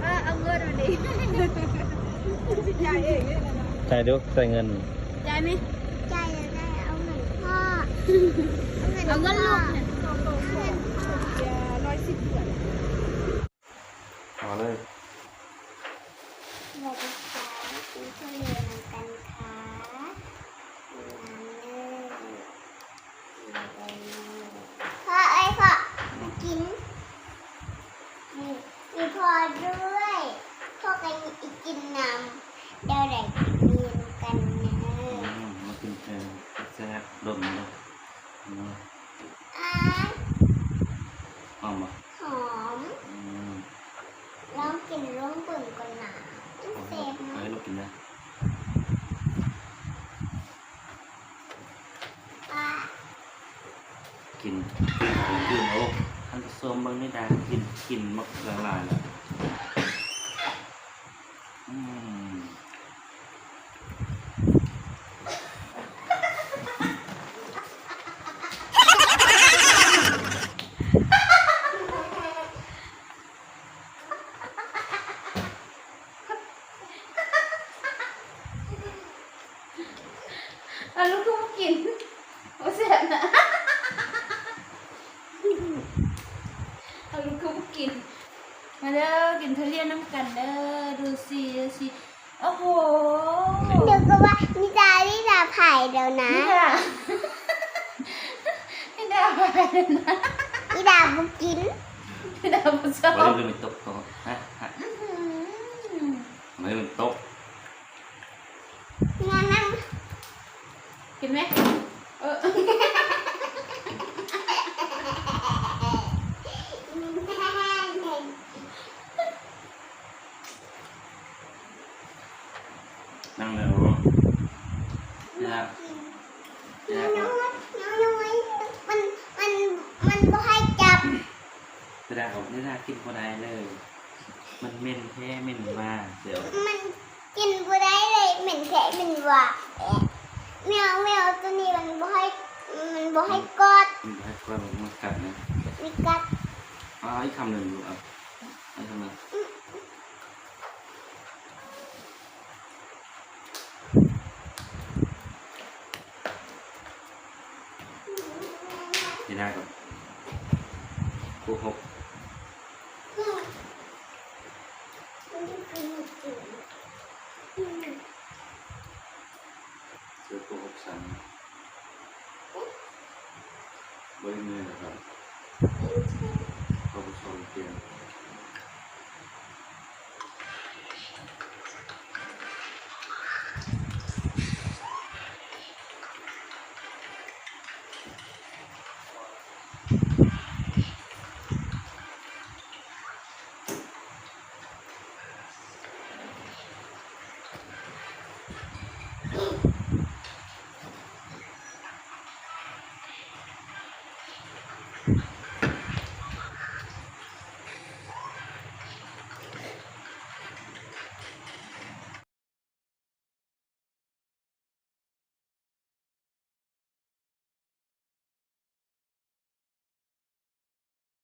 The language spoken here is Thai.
เออเอาเงินมาดิยายเองเนี่ยนะใช่ดูใส่เงินได้ไหมใจจะได้เอาเงินพ่อเอาเงินลูกเนี่ยยาร้อยสิบเหรียญเอาเลย เราจะสอนซื้อทุเรียนกันค่ะพ่อไอ้ยพ่อมากินนี่มีพ่อ ด้วยพ่อกันกินน้ำเดี๋ยวได้กินกันนะมากินแทนแซ่บดมเลยอืมอ่าเอามาหอมอืมลองกินร่วมปุ่นก่อนนะเอาเซให้ฟนะเอาให้ลูกกินนะอ่ากินกินโอ้ท่านผู้ชมเบางไม่ได้กินกินมักละลายๆแล้ว อืมเอาลูกก็ มากินโอ้เสียนะเอาลูกก็มากินมาเด้อกินทุเรียนน้ำกันเด้อดูสิดูสิโอ้โหเดี๋ยวก็ว่านิดาลิดาไผ่เดี๋ยวนะนี่ด่านี่ด่าไปเลยนะนิดาบุกินนี่ด่าผู้ชมไว้เลยเป็นโต๊ะโต๊ะฮะฮะอื้อหือไว้เป็นโต๊ะ งานนั่ง กินไหมเออ นั่งเลยโอ้นะครับน้อยน้อยน้อยมันมันมันบ่ให้จับแสดงออกไม่ได้กินคนใดเลย มันเหม็นแท้เหม็นมากเดี๋ยวมันกินบ่ได้เลยเหม็นแค่เหม็นหว่าแอะแมวแมวตัวนี้มันบ่ให้มันบ่ให้กอดมันให้ความมันกัดนะมีกัดอ๋ออีกคำหนึ่งดูอะอันทำไมไม่ได้ก่อนกูหกเจอกูหกสันบริเวณนะครับขอบคุณเพียง